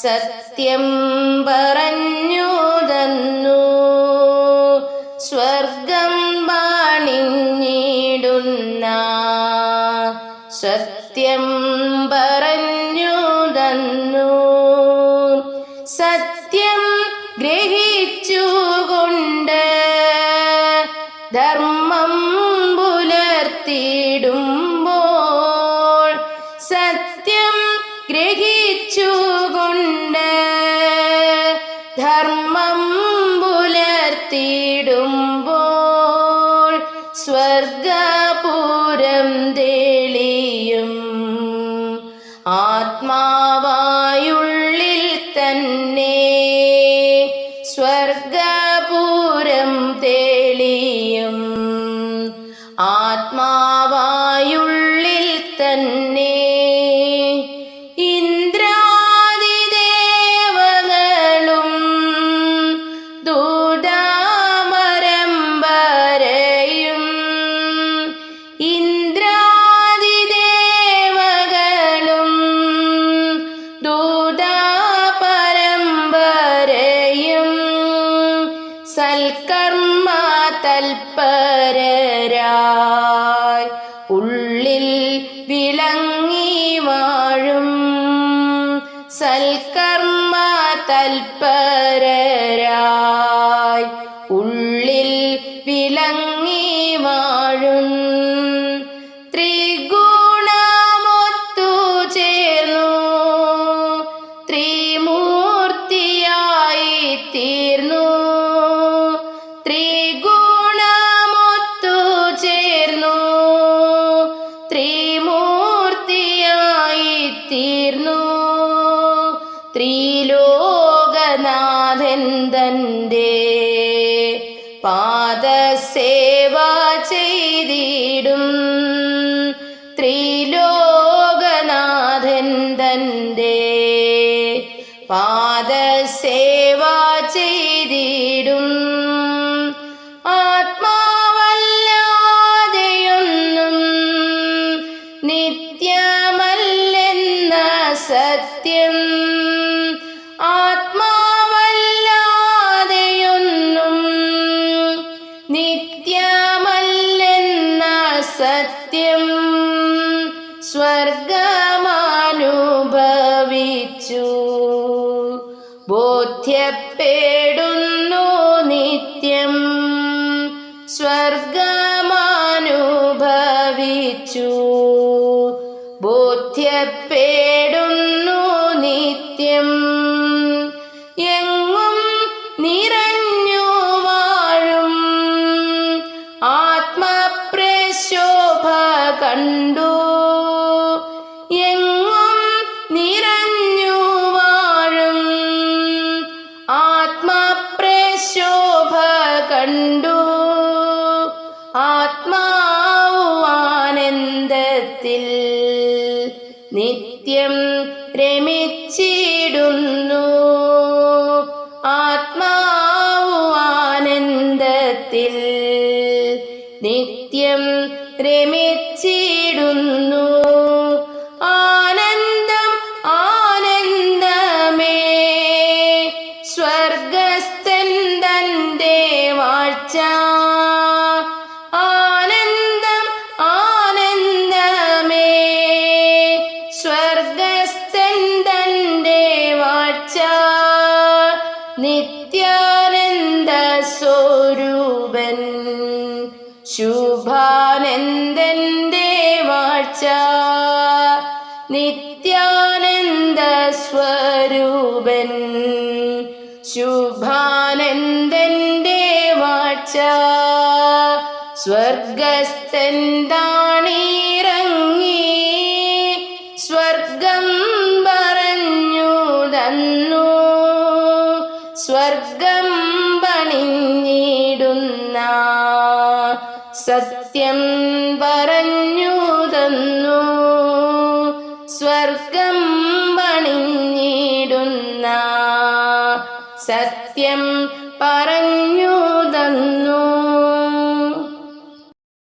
സത്യം പറഞ്ഞു തന്നു സ്വർഗം പാണിഞ്ഞിടുന്ന സത്യം പറഞ്ഞു തന്നു സത്യം ഗ്രഹിച്ചുകൊണ്ട് ധർമ്മം പുലർത്തിയിടുമ്പോൾ ധർമ്മം പുലർത്തിയിടുമ്പോൾ സ്വർഗപുരം തെളിയും. ആത്മാവായുള്ളിൽ തന്നെ സ്വർഗപുരം തെളിയും. ആത്മാവായുള്ളിൽ തൽപരരായി ഉള്ളിൽ വിളങ്ങി വാഴും സൽക്കർമ്മ തൽപരരായി ഉള്ളിൽ വിളങ്ങി വാഴും തീർന്നു ത്രിലോകനാഥൻ തന്റെ പാദസേവ ചെയ്തിടും. ത്രിലോകനാഥൻ തന്റെ സ്വർഗമാനുഭവിച്ചു ബോധ്യപ്പെടുന്നു നിത്യം സ്വർഗമാനുഭവിച്ചു. ബോധ്യപ്പെടുന്നു നിത്യം രമിച്ചിടുന്നു. ആത്മാവു ആനന്ദത്തിൽ നിത്യം രമിച്ചിടുന്നു. ആനന്ദം ആനന്ദമേ സ്വർഗസ്ഥൻ തന്റെ വാഴ്ച च നിത്യാനന്ദസ്വരൂപൻ ശുഭാനന്ദന്റെ വാച്ച സ്വർഗസ്ഥന്താണീറങ്ങി സ്വർഗം പറഞ്ഞു തന്നു. സ്വർഗം പണിഞ്ഞിടുന്ന സത്യം പറഞ്ഞു സ്വർഗം പണിഞ്ഞിടുന്ന സത്യം പറ